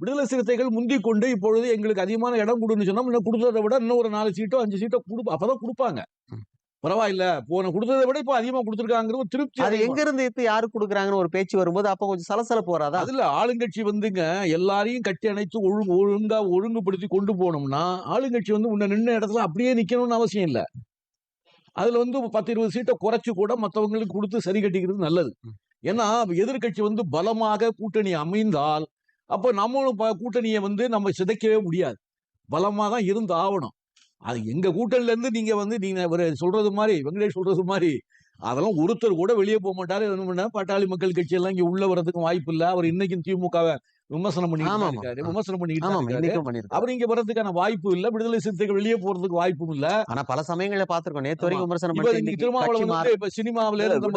விடுதலை சிறுத்தைகள் முந்தி கொண்டு இப்பொழுது எங்களுக்கு அதிகமான இடம் கொடுன்னு சொன்னா இன்னும் கொடுத்ததை விட இன்னும் ஒரு நாலு சீட்டோ அஞ்சு சீட்டோ கொடுப்பா அப்பதான் கொடுப்பாங்க. பரவாயில்ல. போன கொடுத்ததை விட இப்ப அதிகமா கொடுத்துருக்காங்கிற திருப்தி அது. எங்க இருந்து எடுத்து யாரு கொடுக்குறாங்கன்னு ஒரு பேச்சு வரும்போது அப்ப கொஞ்சம் சலசலப்பு வராதா? அதுல ஆளுங்கட்சி வந்துங்க எல்லாரையும் கட்டி அணைத்து ஒழுங்கு ஒழுங்கா ஒழுங்குபடுத்தி கொண்டு போனோம்னா ஆளுங்கட்சி வந்து உன்ன நின்ன இடத்துல அப்படியே நிக்கணும்னு அவசியம் இல்ல. அதுல வந்து பத்து இருபது சீட்டை குறைச்சு கூட மத்தவங்களுக்கு கொடுத்து சரி கட்டிக்கிறது நல்லது. ஏன்னா எதிர்க்கட்சி வந்து பலமாக கூட்டணி அமைந்தால் அப்ப நம்மளும் கூட்டணியை வந்து நம்ம சிதைக்கவே முடியாது. பலமா தான் இருந்து ஆகணும் அது எங்கள் கூட்டணிலேருந்து நீங்கள் வந்து நீங்கள் ஒரு சொல்கிறது மாதிரி வெங்கடேஷ் சொல்கிறது மாதிரி அதெல்லாம் ஒருத்தர் கூட வெளியே போக மாட்டார் என்ன பண்ணால் பாட்டாளி மக்கள் கட்சியெல்லாம் இங்கே உள்ளே வரதுக்கும் வாய்ப்பு இல்லை அவர் இன்றைக்கும் திமுகவை விமர்சனம் இருக்காரு. விமர்சனம் பண்ணிருக்கோம் அவர் இங்க வர்றதுக்கான வாய்ப்பு இல்ல. விடுதலை சிறுத்தைகள் வெளியே போறதுக்கு வாய்ப்பும் இல்ல. ஆனா பல சமயங்கள்ல பாத்திருக்கோம் நேத்து வரைக்கும் விமர்சனம் திருமாவளவன் சினிமாவில இருந்து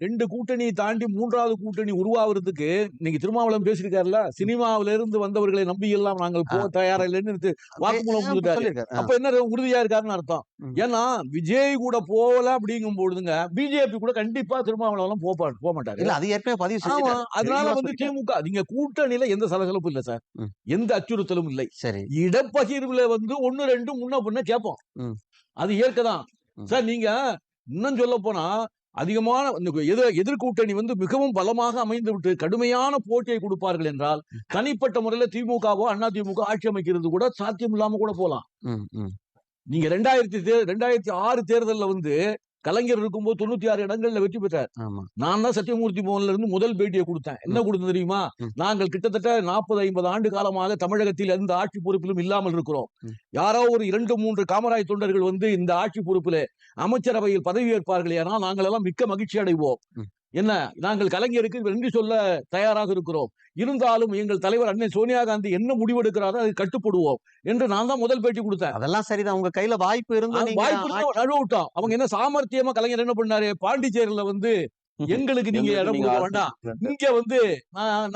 ரெண்டு- கூட்டணியை தாண்டி மூன்றாவது கூட்டணி உருவாகிறதுக்கு இன்னைக்கு திருமாவளவன் பேசியிருக்காருல்ல? சினிமாவில இருந்து வந்தவர்களை நம்பி எல்லாம் நாங்கள் போக தயாரா இல்லைன்னு வாக்குமூலம் கொடுத்துட்டாரு. அப்ப என்ன உறுதியா இருக்காருன்னு அர்த்தம். ஏன்னா விஜய் கூட போகல அப்படிங்கும் பொழுதுங்க பிஜேபி கூட கண்டிப்பா திருமாவளவன் போக மாட்டாரு. இல்ல அது ஏற்கனவே பதிவு செஞ்சுட்டாரு அதனால வந்து. திமுக நீங்க கூட்டணியில எந்த சலசலப்பும் இல்ல சார். எந்த அச்சுறுத்தலும் இல்லை சரி இடப்பகிர்வுல வந்து ஒண்ணு ரெண்டு முன்ன பின்ன கேட்போம். அது இயற்கைதான். சார் நீங்க இன்னும் சொல்ல போனா அதிகமான எதிர் எதிர்கூட்டணி வந்து மிகவும் பலமாக அமைந்து விட்டு கடுமையான போட்டியை கொடுப்பார்கள் என்றால் தனிப்பட்ட முறையில திமுகவோ அண்ணா திமுக ஆட்சி அமைக்கிறது கூட சாத்தியம் இல்லாம கூட போலாம். நீங்க ரெண்டாயிரத்தி ரெண்டாயிரத்தி ஆறு தேர்தல்ல வந்து கலைஞர் இருக்கும்போது தொண்ணூத்தி ஆறு இடங்கள்ல வெற்றி பெற்றார். நான் தான் சத்தியமூர்த்தி பவன்ல இருந்து முதல் பேட்டியை கொடுத்தேன். என்ன கொடுத்தேன் தெரியுமா. நாங்கள் கிட்டத்தட்ட நாற்பது ஐம்பது ஆண்டு காலமாக தமிழகத்தில் எந்த ஆட்சி பொறுப்பிலும் இல்லாமல் இருக்கிறோம். யாரோ ஒரு இரண்டு மூன்று காமராய் தொண்டர்கள் வந்து இந்த ஆட்சி பொறுப்பிலே அமைச்சரவையில் பதவியேற்பார்கள் ஏன்னா நாங்கள் எல்லாம் மிக்க மகிழ்ச்சி அடைவோம். என்ன? நாங்கள் கலைஞருக்கு நன்றி சொல்ல தயாராக இருக்கிறோம். இருந்தாலும் எங்கள் தலைவர் அண்ணன் சோனியா காந்தி என்ன முடிவெடுக்கிறாரோ அதை கட்டுப்படுவோம் என்று நான் தான் முதல் பேட்டி கொடுத்தேன். அதெல்லாம் சரிதான். உங்க கையில வாய்ப்பு வாய்ப்பு இருந்தா நழுவ விட்டோம் அவங்க என்ன சாமர்த்தியமா கலைஞர் என்ன பண்ணாரு? பாண்டிச்சேரியில வந்து எங்களுக்கு நீங்க இடம் கொடுக்க வேண்டாம். இங்க வந்து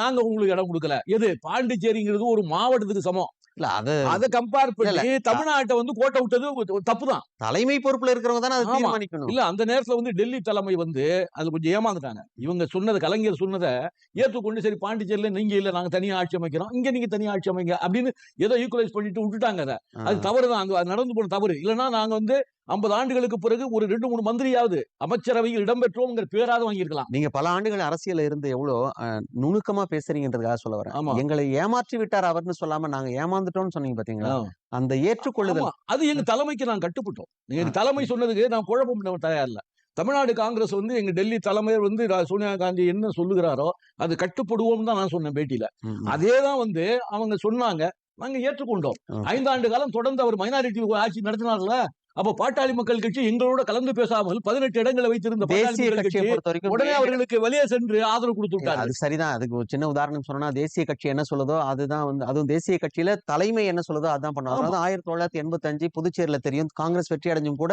நாங்க உங்களுக்கு இடம் கொடுக்கல. எது? பாண்டிச்சேரிங்கிறது ஒரு மாவட்டத்துக்கு சமம். இல்ல அது அதை கம்பேர் பண்ணி தமிழ்நாட்டை வந்து கோட்டை விட்டது தப்பு தான் தலைமை பொறுப்புல இருக்கிறவங்க தானே அதை. தீர்மானிக்கணும். இல்ல அந்த நேரத்துல வந்து டெல்லி தலைமை வந்து அது கொஞ்சம் ஏமாந்துட்டாங்க. இவங்க சொன்னது கலைஞர் சொன்னதை ஏற்றுக்கொண்டு சரி பாண்டிச்சேரியில நீங்க இல்ல நாங்க தனியா ஆட்சி அமைக்கிறோம். இங்க நீங்க தனியா ஆட்சி அமைங்க அப்படின்னு ஏதோ ஈக்குவலைஸ் பண்ணிட்டு விட்டுட்டாங்க அதை. அது தவறு தான் அது நடந்து போன தவறு. இல்லைன்னா நாங்க வந்து ஐம்பது ஆண்டுகளுக்கு பிறகு ஒரு ரெண்டு மூணு மந்திரியாவது அமைச்சரவையில் இடம்பெற்றோங்கிற பேராவது வாங்கியிருக்கலாம். நீங்க பல ஆண்டுகள் அரசியல்ல இருந்து எவ்வளவு அஹ், நுணுக்கமா பேசுறீங்கன்றதுக்காக சொல்ல வரேன். ஆமா. எங்களை ஏமாற்றி விட்டார் அவர்னு சொல்லாம நாங்க ஏமாந்துட்டோம்னு சொன்னீங்க பாத்தீங்களா? அந்த ஏற்றுக்கொள்ளுதல் அது எங்க தலைமைக்கு நான் கட்டுப்பட்டோம். எங்க தலைமை சொன்னதுக்கு நான் குழப்பம் பண்ண தயார் இல்ல தமிழ்நாடு காங்கிரஸ் வந்து எங்க டெல்லி தலைமையர் வந்து சோனியா காந்தி என்ன சொல்லுகிறாரோ அது கட்டுப்படுவோம் தான் நான் சொன்னேன் பேட்டியில. அதே தான் வந்து அவங்க சொன்னாங்க. நாங்க ஏற்றுக்கொண்டோம். ஐந்தாண்டு காலம் தொடர்ந்து அவர் மைனாரிட்டி ஆட்சி நடத்தினார்ல. அப்ப பாட்டாளி மக்கள் கட்சி எங்களோட கலந்து பேசாமல் பதினெட்டு இடங்களை வைத்திருந்த பாட்டாளி தேசிய மக்கள் கட்சியை கட்சி பொறுத்த வரைக்கும் உடனே அவர்களுக்கு வெளியே சென்று ஆதரவு கொடுத்து விட்டாரு அது சரிதான். அதுக்கு ஒரு சின்ன உதாரணம் சொன்னா தேசிய கட்சி என்ன சொல்லுதோ அதுதான் வந்து அதுவும் தேசிய கட்சியில தலைமை என்ன சொல்லுதோ அதான் பண்ணுவாங்க. அதாவது ஆயிரத்தி தொள்ளாயிரத்தி எண்பத்தி அஞ்சு புதுச்சேரியில தெரியும். காங்கிரஸ் வெற்றி அடைஞ்சும் கூட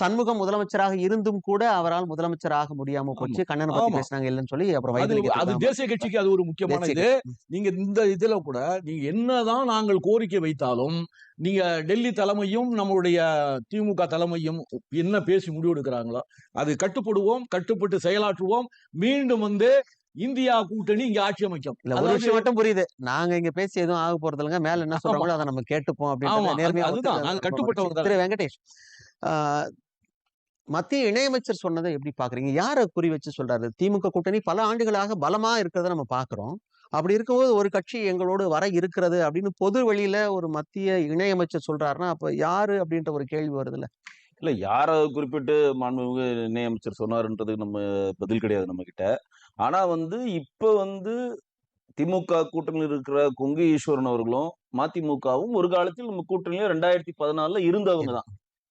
சண்முகம் முதலமைச்சராக இருந்தும் கூட அவரால் முதலமைச்சராக முடியாம போச்சு. கண்ணனை பத்தி. பேசினாங்க இல்லைன்னு சொல்லி அப்புறம் அது வைத்திலிங்கத்துக்கு அது தேசிய கட்சிக்கு அது ஒரு முக்கியமான இது. நீங்க இந்த இதுல கூட நீங்க என்னதான் நாங்கள் கோரிக்கை வைத்தாலும் நீங்க டெல்லி தலைமையும் நம்மளுடைய திமுக தலைமையும் என்ன பேசி முடிவெடுக்கிறாங்களோ அது கட்டுப்படுவோம் கட்டுப்பட்டு செயலாற்றுவோம். மீண்டும் வந்து இந்தியா கூட்டணி இங்க ஆட்சி அமைக்கும். இல்ல ஒரு விஷயம் மட்டும் புரியுது. நாங்க இங்க பேசி எதுவும் ஆக போறது இல்லைங்க மேல என்ன சொல்றாங்களோ அதை நம்ம கேட்டுப்போம் அப்படின்னு அதுதான். நாங்க கட்டுப்பட்டவங்க. திரு வெங்கடேஷ் மத்திய இணையமைச்சர் சொன்னதை எப்படி பாக்குறீங்க யாரை குறி வச்சு சொல்றாரு? திமுக கூட்டணி பல ஆண்டுகளாக பலமா இருக்கிறத நம்ம பாக்குறோம் அப்படி இருக்கும்போது ஒரு கட்சி எங்களோடு வர இருக்கிறது அப்படின்னு பொது வெளியில ஒரு மத்திய இணையமைச்சர் சொல்றாருன்னா அப்ப யாரு அப்படின்ற ஒரு கேள்வி வருதுல்ல? இல்ல யார குறிப்பிட்டு மாண்புமிகு இணையமைச்சர் சொன்னாருன்றதுக்கு நம்ம பதில் கிடையாது நம்ம கிட்ட ஆனா வந்து இப்ப வந்து திமுக கூட்டணியில் இருக்கிற கொங்கு ஈஸ்வரன் அவர்களும் மதிமுகவும் ஒரு காலத்தில் நம்ம கூட்டணியில ரெண்டாயிரத்தி பதினாலுல இருந்தவங்க தான்.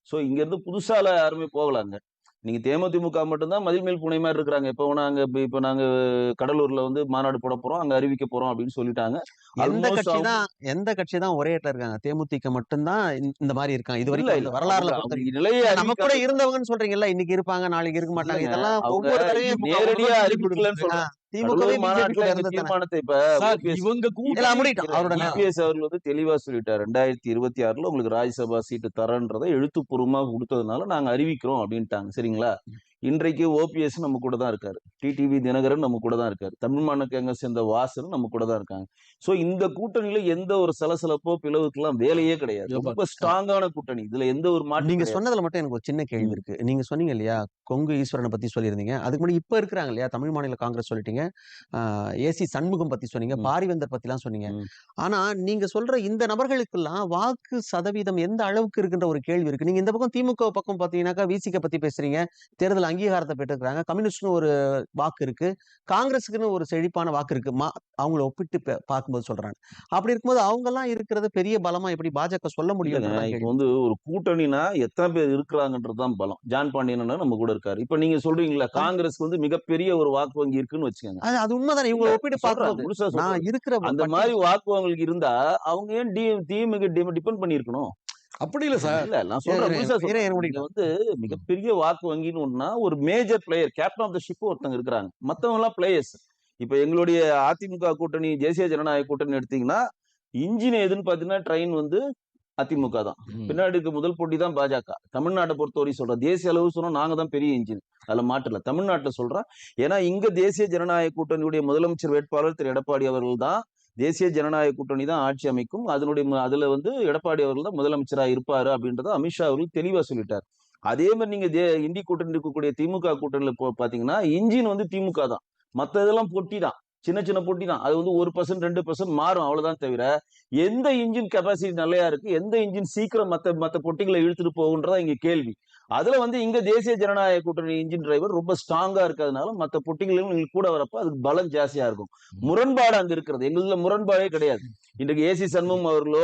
சோ இங்க இருந்து புதுசால யாருமே போகலாங்க நீங்க தேமுதிமுக மட்டும்தான் மதில் மேல் புனை மாதிரி இருக்கிறாங்க. இப்ப நாங்க இப்ப நாங்க கடலூர்ல வந்து மாநாடு போட போறோம் அங்க அறிவிக்க போறோம் அப்படின்னு சொல்லிட்டாங்க. எந்த கட்சி தான் எந்த கட்சி தான் ஒரே இடத்துல இருக்காங்க? தேமுதிக மட்டும்தான் இந்த- மாதிரி இருக்காங்க. இது வரைக்கும் வரலாறுல நிலையை நம்ம கூட இருந்தவங்கன்னு சொல்றீங்கல்ல இன்னைக்கு இருப்பாங்க நாளைக்கு இருக்க மாட்டாங்க. இதெல்லாம் ஒவ்வொரு நேரடியா அறிவிக்கலன்னு சொல்றாங்க தெளிவா சொல்லிட்டார். ரெண்டாயிரத்தி இருபத்தி ஆறுல உங்களுக்கு ராஜ்யசபா சீட்டு தரேன்றதை எழுத்துப்பூர்வமா கொடுத்ததுனால நாங்க அறிவிக்கிறோம் அப்படின்ட்டாங்க. சரிங்களா? இன்றைக்கு ஓபிஎஸ் நம்ம கூட தான் இருக்காரு. டிடிவி தினகரன் நம்ம கூட தான் இருக்காரு. தமிழ் மாநிலங்க சேர்ந்த வாசன் நம்ம கூட தான் இருக்காங்க. சோ இந்த கூட்டணியில எந்த ஒரு சலசலப்போ பிளவுக்கெல்லாம் வேலையே கிடையாது. ரொம்ப ஸ்ட்ராங்கான கூட்டணி. இதுல எந்த ஒரு மாற்றம் நீங்க. சொன்னதுல மட்டும் எனக்கு ஒரு சின்ன கேள்வி இருக்கு. நீங்க சொன்னீங்க இல்லையா? கொங்கு ஈஸ்வரனை பத்தி சொல்லியிருந்தீங்க. அதுக்கு முன்னாடி இப்ப இருக்கிறாங்க இல்லையா? தமிழ் மாநில காங்கிரஸ் சொல்லிட்டீங்க. ஏசி சண்முகம் பத்தி சொன்னீங்க. பாரிவேந்தர் பத்தி எல்லாம் சொன்னீங்க. ஆனா நீங்க சொல்ற இந்த நபர்களுக்கெல்லாம் வாக்கு சதவீதம் எந்த அளவுக்கு இருக்குன்ற ஒரு கேள்வி இருக்கு. நீங்க இந்த பக்கம் திமுக பக்கம் பாத்தீங்கன்னாக்கா விசிக பத்தி பேசுறீங்க. தேர்தல் அங்கீகாரத்தை பெற்றுக்கிறாங்க. கம்யூனிஸ்ட்னு ஒரு வாக்கு இருக்கு. காங்கிரஸுக்குன்னு ஒரு செழிப்பான வாக்கு இருக்கு. மா அவங்கள ஒப்பிட்டு பார்க்கும்போது சொல்றாங்க. அப்படி இருக்கும்போது அவங்க எல்லாம் இருக்கிறது பெரிய பலமா எப்படி பாஜக சொல்ல முடியும் இப்போ வந்து ஒரு கூட்டணினா எத்தனை பேர் இருக்கிறாங்கிறதுதான் பலம். ஜான் பாண்டியன் நம்ம கூட இருக்காரு. இப்ப நீங்க சொல்றீங்களா காங்கிரஸ் வந்து மிகப்பெரிய ஒரு வாக்கு வங்கி இருக்குன்னு வச்சுக்கோங்க. அது அது உண்மைதானே. இவங்க ஒப்பிட்டு. நான் இருக்கிற அந்த மாதிரி வாக்கு வங்கிகளுக்கு இருந்தா அவங்க ஏன் டி திமுக டிபெண்ட் பண்ணிருக்கணும் அப்படி இல்ல சார். இல்ல நான் சொல்றேன் வந்து மிகப்பெரிய வாக்கு வங்கின்னு ஒண்ணுனா ஒரு major player captain of the ship ஒருத்தங்க இருக்கிறாங்க. மத்தவங்க எல்லாம் பிளேயர்ஸ் இப்ப எங்களுடைய அதிமுக கூட்டணி தேசிய ஜனநாயக கூட்டணி எடுத்தீங்கன்னா இன்ஜின் எதுன்னு பாத்தீங்கன்னா ட்ரெயின் வந்து அதிமுக தான். பின்னாடி இருக்க முதல் போட்டி தான் பாஜக. தமிழ்நாட்டை பொறுத்தவரை சொல்றேன். தேசிய அளவு சொன்னா நாங்க தான் பெரிய இன்ஜின் அதுல மாற்றல தமிழ்நாட்டுல சொல்றேன். ஏன்னா இங்க தேசிய ஜனநாயக கூட்டணியுடைய முதலமைச்சர் வேட்பாளர் திரு எடப்பாடி அவர்கள் தான் தேசிய ஜனநாயக கூட்டணி தான் ஆட்சி அமைக்கும். அதனுடைய அதுல வந்து எடப்பாடி அவர்கள் தான் முதலமைச்சரா இருப்பாரு அப்படின்றத அமித்ஷா அவர்கள் தெளிவா சொல்லிட்டார். அதே மாதிரி நீங்க தே- இந்தி கூட்டணி இருக்கக்கூடிய திமுக கூட்டணியில போ பாத்தீங்கன்னா இன்ஜின் வந்து திமுக தான். மத்த இதெல்லாம் பொட்டி தான். சின்ன சின்ன பொட்டி தான். அது வந்து ஒரு பர்சன்ட் ரெண்டு பர்சன்ட் மாறும் அவ்வளவுதான் தவிர எந்த இன்ஜின் கெப்பாசிட்டி நல்லையா இருக்கு எந்த இன்ஜின் சீக்கிரம் மத்த மத்த பொட்டிகளை இழுத்துட்டு போகுன்றதா இங்க கேள்வி. அதுல வந்து இங்க தேசிய ஜனநாயக கூட்டணி இன்ஜின் டிரைவர் ரொம்ப ஸ்ட்ராங்கா இருக்கிறதுனால மத்த பொட்டிகளும் கூட வரப்ப அதுக்கு பலம் ஜாஸ்தியா இருக்கும். முரண்பாடு அங்க இருக்கிறது. எங்களுதுல முரண்பாடே கிடையாது. இன்றைக்கு ஏசி சண்முகம் அவர்களோ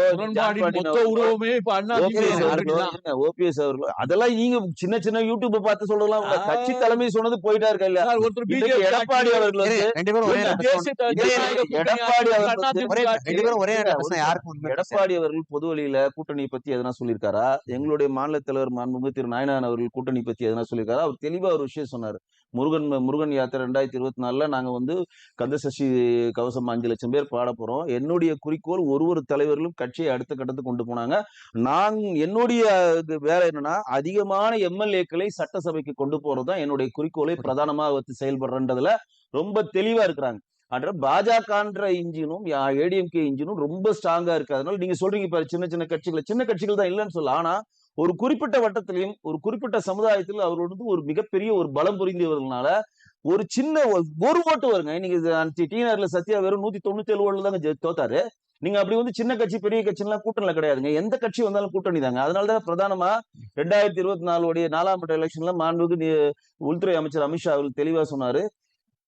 ஓபிஎஸ் அவர்களோ அதெல்லாம் நீங்க சின்ன சின்ன யூடியூப் பார்த்து சொல்லலாம். கட்சி தலைமை சொன்னது போயிட்டா இருக்கா இல்ல ஒருத்தர் எடப்பாடி அவர்கள் கூட்டணி எடப்பாடி அவர்கள் பொது வழியில கூட்டணியை பத்தி எதனா சொல்லியிருக்காரா? எங்களுடைய மாநில தலைவர் மாண்புமிகு திரு நாயனா சீமான் அவர்கள் கூட்டணி பத்தி எதனா சொல்லியிருக்காரு? அவர் தெளிவா ஒரு விஷயம் சொன்னாரு. முருகன் முருகன் யாத்திரை ரெண்டாயிரத்தி இருபத்தி நாலுல நாங்க வந்து கந்தசஷ்டி கவசம் அஞ்சு லட்சம் பேர் பாட போறோம். என்னுடைய குறிக்கோள் ஒரு ஒரு தலைவர்களும் கட்சியை அடுத்த கட்டத்துக்கு கொண்டு போனாங்க. நான் என்னுடைய வேலை என்னன்னா அதிகமான எம்எல்ஏக்களை சட்டசபைக்கு கொண்டு போறதுதான் என்னுடைய குறிக்கோளை பிரதானமாக வச்சு செயல்படுறன்றதுல ரொம்ப தெளிவா இருக்கிறாங்க. அன்ற பாஜகன்ற இன்ஜினும் ஏடிஎம்கே இன்ஜினும் ரொம்ப ஸ்ட்ராங்கா இருக்கு. அதனால நீங்க சொல்றீங்க பாரு சின்ன சின்ன கட்சிகள். சின்ன கட்சிகள் தான் இல்லைன்னு சொல்லலாம் ஆனா ஒரு குறிப்பிட்ட வட்டத்திலையும் ஒரு குறிப்பிட்ட சமுதாயத்திலும் அவர் வந்து ஒரு மிகப்பெரிய ஒரு பலம் புரிந்தவர்களால ஒரு சின்ன ஒரு ஓட்டு வருங்க. இன்னைக்கு டிஆர்ல சத்யா வெறும் நூத்தி தொண்ணூத்தி ஏழு ஓட்டுல தாங்க தோத்தாரு. நீங்க அப்படி வந்து சின்ன கட்சி பெரிய கட்சிலாம் கூட்டணில கிடையாதுங்க. எந்த கட்சி வந்தாலும் கூட்டணி தாங்க. அதனாலதான் பிரதானமா ரெண்டாயிரத்தி இருபத்தி நாலுடைய நாலாம் கட்ட எலெக்ஷன்ல மாண்புக்கு உள்துறை அமைச்சர் அமித்ஷா அவர்கள் தெளிவா சொன்னாரு.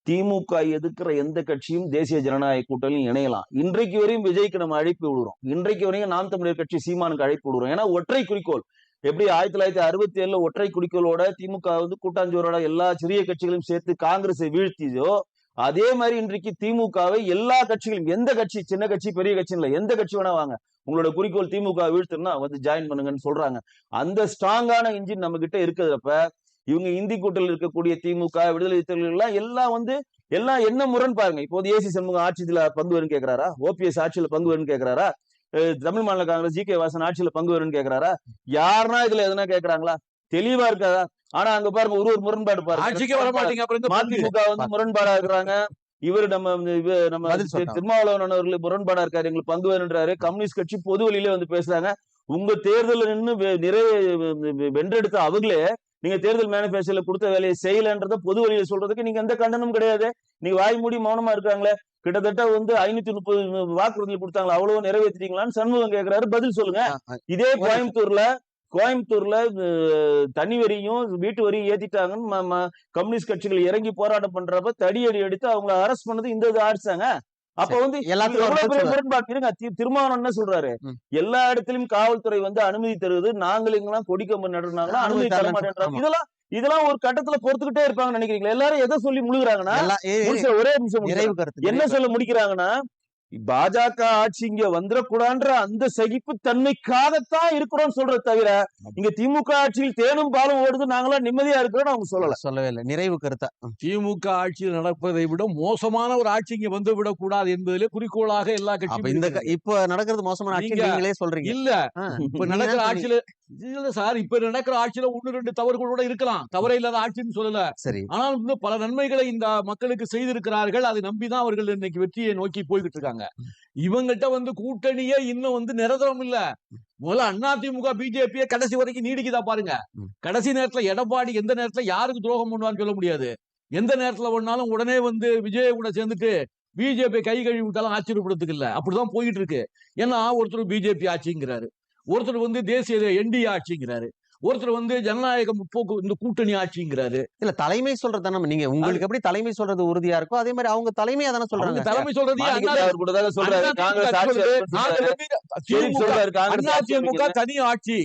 திமுக எதிர்க்கிற எந்த கட்சியும் தேசிய ஜனநாயக கூட்டணியும் இணையலாம். இன்றைக்கு வரையும் விஜய்க்கு நம்ம அழைப்பு விடுறோம். இன்றைக்கு வரையும் நாம் தமிழர் கட்சி சீமானுக்கு அழைப்பு விடுறோம். ஏன்னா ஒற்றை குறிக்கோள். எப்படி ஆயிரத்தி தொள்ளாயிரத்தி அறுபத்தி ஏழுல ஒற்றை குடிக்கலோட திமுக வந்து கூட்டாஞ்சோரோட எல்லா சிறிய கட்சிகளையும் சேர்த்து காங்கிரஸை வீழ்த்தியதோ அதே மாதிரி இன்றைக்கு திமுகவை எல்லா கட்சிகளும் எந்த கட்சி சின்ன கட்சி பெரிய கட்சி இல்ல எந்த கட்சி வேணா வாங்க உங்களோட குறிக்கோள் திமுக வீழ்த்துனா வந்து ஜாயின் பண்ணுங்கன்னு சொல்றாங்க. அந்த ஸ்ட்ராங்கான இன்ஜின் நம்ம கிட்ட இருக்கிறப்ப இவங்க இந்தி கூட்டத்தில் இருக்கக்கூடிய திமுக விடுதலை எல்லாம் எல்லாம் வந்து எல்லாம் என்ன முரண் பாருங்க. இப்போது ஏசி சண்முகம் ஆட்சியில பங்கு வேணும்னு கேக்குறாரா? ஓபிஎஸ் ஆட்சியில பங்கு வேணும்னு கேட்கிறாரா தமிழ் மாநில காங்கிரஸ் ஜி கே வாசன் ஆட்சியில பங்கு வரும்னு கேக்குறாரா? யாருன்னா இதுல எதனா கேக்குறாங்களா? தெளிவா இருக்காதா? ஆனா அங்க பாருங்க ஒரு ஒரு முரண்பாடு பாருங்க? மதிமுக வந்து முரண்பாடா இருக்கிறாங்க. இவர் நம்ம நம்ம. திருமாவளவன் அவர்கள் முரண்பாடா இருக்காரு எங்களுக்கு பங்கு வேணுன்றாரு கம்யூனிஸ்ட் கட்சி பொது வழியில வந்து பேசுறாங்க. உங்க தேர்தல்ல நின்னு வெ- நிறைய வென்றெடுத்த அவங்களே நீங்க தேர்தல் மேனிபெஸ்டோல கொடுத்த வேலையை செய்யலன்றத பொது வழியில சொல்றதுக்கு நீங்க எந்த கண்டனமும் கிடையாது. நீங்க வாய் மூடி மௌனமா இருக்காங்களே. கிட்டத்தட்ட வந்து ஐநூத்தி முப்பது வாக்குறுதி கொடுத்தாங்களா அவ்வளவு நிறைவேற்றிட்டீங்களான்னு சண்முகம் கேக்குறாரு பதில் சொல்லுங்க இதே கோயம்புத்தூர்ல கோயம்புத்தூர்ல தனி வரியும் வீட்டு வரியும் ஏத்திட்டாங்கன்னு கம்யூனிஸ்ட் கட்சிகள் இறங்கி போராட்டம் பண்றப்ப தடியடி எடுத்து அவங்க அரெஸ்ட் பண்ணது இந்த இது ஆடிச்சாங்க அப்ப. வந்து. முரண்பாடு இருங்க திருமாவளவன் என்ன சொல்றாரு. எல்லா இடத்திலும் காவல்துறை வந்து அனுமதி தருவது நாங்கள் எங்கெல்லாம் கொடிக்கம்பு நடுறாங்களா அனுமதி அனுமதி தர மாட்டேன்றாங்க. இதெல்லாம் இதெல்லாம் ஒரு கட்டத்துல பொறுத்துக்கிட்டே இருப்பாங்கன்னு நினைக்கிறீங்களா? எல்லாரும் எதை சொல்லி முழுகுறாங்கன்னா? ஒரே நிமிஷம். நிறைவு கருத்து என்ன சொல்ல முடிக்கிறாங்கன்னா பாஜக ஆட்சி இங்க வந்துடக்கூடாதுன்ற அந்த சகிப்பு தன்மைக்காகத்தான் இருக்கிறோம் சொல்றத தவிர இங்க திமுக ஆட்சியில் தேனும் பாலும் ஓடுது நாங்களாம் நிம்மதியா இருக்கிறோம் அவங்க சொல்லல. சொல்லவே இல்லை. நிறைவு கருத்தா. திமுக ஆட்சியில் நடப்பதை விட மோசமான ஒரு ஆட்சி இங்க வந்து விடக்கூடாது என்பதிலே குறிக்கோளாக எல்லா அப்ப கட்சியும் இந்த இப்ப நடக்கிறது மோசமான ஆட்சி நீங்களே சொல்றீங்க. இல்ல. இப்ப நடக்கிற ஆட்சியில இல்ல சார் இப்ப நடக்கிற ஆட்சியில ஒண்ணு ரெண்டு தவறுகள் கூட இருக்கலாம். தவறே இல்லாத ஆட்சின்னு சொல்லல. சரி. ஆனால் இன்னும் பல நன்மைகளை இந்த மக்களுக்கு செய்திருக்கிறார்கள். அதை நம்பிதான் அவர்கள் இன்னைக்கு வெற்றியை நோக்கி போய்கிட்டு இருக்காங்க. இவங்ககிட்ட வந்து கூட்டணியே இன்னும் வந்து நிரந்தரம் இல்ல. முதல்ல அதிமுக பிஜேபியை கடைசி வரைக்கும் நீடிக்குதா பாருங்க. கடைசி நேரத்துல எடப்பாடி எந்த நேரத்துல யாருக்கு துரோகம் பண்ணுவான்னு சொல்ல முடியாது. எந்த நேரத்துல வேணாலும் உடனே வந்து விஜய் கூட சேர்ந்துட்டு பிஜேபி கை கழுவி விட்டாலும் ஆச்சரியப்படுறதுக்கு இல்ல. அப்படிதான் போயிட்டு இருக்கு. ஏன்னா ஒருத்தர் பிஜேபி ஆட்சிங்கிறாரு. ஒருத்தர் வந்து தேசிய என்டிஏ ஆட்சிங்கிறாரு. ஒருத்தர் வந்து ஜனநாயக முற்போக்கு இந்த கூட்டணி ஆட்சிங்கிறாரு. இல்ல தலைமை சொல்றது தானே நீங்க உங்களுக்கு எப்படி தலைமை சொல்றது உறுதியா இருக்கோ அதே மாதிரி அவங்க தலைமையா தானே சொல்றாங்க. தலைமை சொல்றது சொல்றாரு. காங்கிரஸ். தனி ஆட்சி.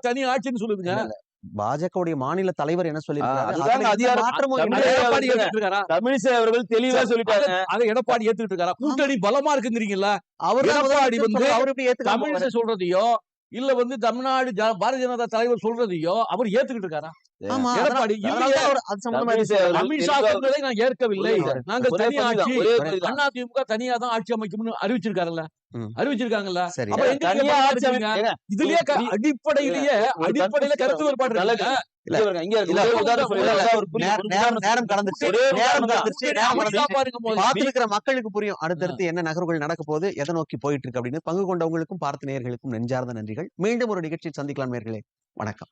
தனி ஆட்சின்னு சொல்லுதுங்க பாஜகவுடைய மாநில தலைவர் என்ன சொல்லியிருக்காரு தமிழிசை அவர்கள் தெளிவா சொல்லிட்டாங்க. அதை- எடப்பாடி ஏத்துக்கிட்டு இருக்காரா? கூட்டணி பலமா இருக்குங்கிறீங்களா அவர் எடப்பாடி வந்து சொல்றாரு, அவர் எப்படி ஏத்துக்காம போவாரு? தமிழிசை சொல்றதையோ இல்ல வந்து தமிழ்நாடு பாரதிய ஜனதா தலைவர் சொல்றதையோ அவர் ஏத்துக்கிட்டு இருக்காரா? நான் ஏற்கவில்லை. நாங்கள் தனி ஆட்சி. அதிமுக தனியா தான் ஆட்சி அமைக்கும்னு அறிவிச்சிருக்காருல்ல. அறிவிச்சிருக்காங்கல்ல. இதுலயே அடிப்படையிலேயே அடிப்படையில கருத்து வேறுபாடு மக்களுக்கு புரியும். அடுத்தடுத்து என்ன நகர்வுகள் நடக்க போகுது எதை நோக்கி போயிட்டு இருக்கு அப்படின்னு பங்கு கொண்டவங்களுக்கும் பார்த்த நேயர்களுக்கும் நெஞ்சார்ந்த நன்றிகள். மீண்டும் ஒரு நிகழ்ச்சியில் சந்திக்கலாம் நேயர்களே. வணக்கம்.